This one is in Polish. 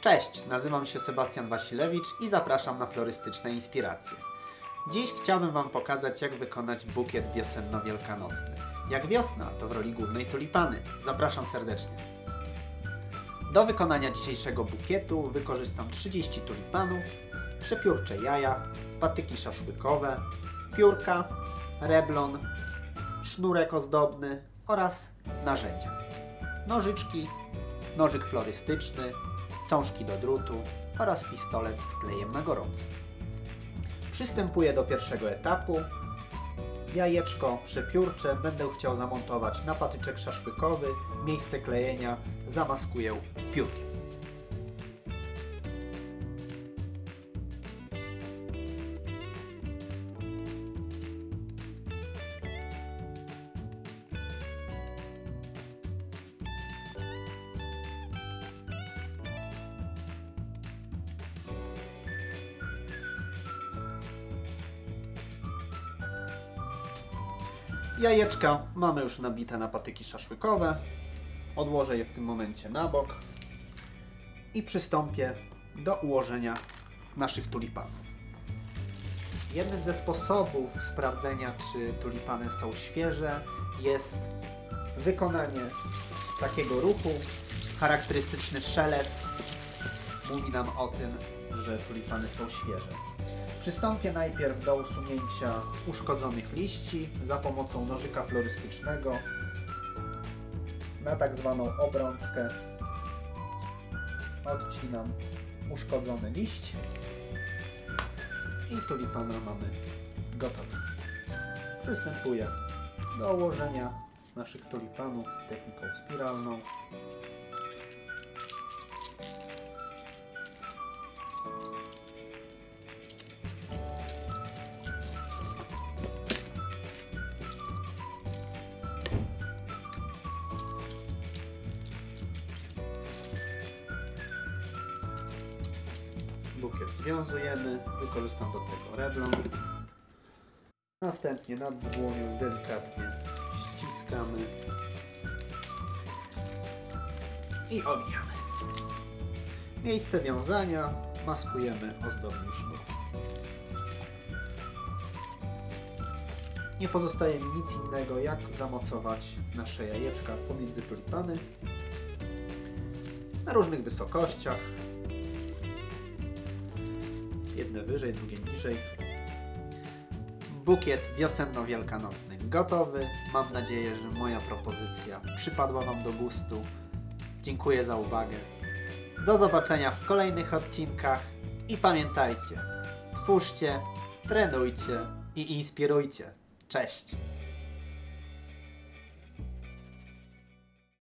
Cześć, nazywam się Sebastian Wasilewicz i zapraszam na florystyczne inspiracje. Dziś chciałbym Wam pokazać, jak wykonać bukiet wiosenno-wielkanocny. Jak wiosna, to w roli głównej tulipany. Zapraszam serdecznie. Do wykonania dzisiejszego bukietu wykorzystam 30 tulipanów, przepiórcze jaja, patyki szaszłykowe, piórka, reblon, sznurek ozdobny oraz narzędzia. Nożyczki, nożyk florystyczny, cążki do drutu oraz pistolet z klejem na gorąco. Przystępuję do pierwszego etapu. Jajeczko przepiórcze będę chciał zamontować na patyczek szaszłykowy. Miejsce klejenia zamaskuję piórkiem. Jajeczka mamy już nabite na patyki szaszłykowe. Odłożę je w tym momencie na bok i przystąpię do ułożenia naszych tulipanów. Jednym ze sposobów sprawdzenia, czy tulipany są świeże, jest wykonanie takiego ruchu. Charakterystyczny szelest mówi nam o tym, że tulipany są świeże. Przystąpię najpierw do usunięcia uszkodzonych liści za pomocą nożyka florystycznego na tak zwaną obrączkę. Odcinam uszkodzony liść i tulipana mamy gotowy. Przystępuję do ułożenia naszych tulipanów techniką spiralną. Związujemy, wykorzystam do tego reblon. Następnie nad dłonią delikatnie ściskamy i owijamy. Miejsce wiązania maskujemy ozdobnym sznurkiem. Nie pozostaje mi nic innego jak zamocować nasze jajeczka pomiędzy tulipany na różnych wysokościach, jedne wyżej, drugie niżej. Bukiet wiosenno-wielkanocny gotowy. Mam nadzieję, że moja propozycja przypadła Wam do gustu. Dziękuję za uwagę. Do zobaczenia w kolejnych odcinkach i pamiętajcie, twórzcie, trenujcie i inspirujcie. Cześć!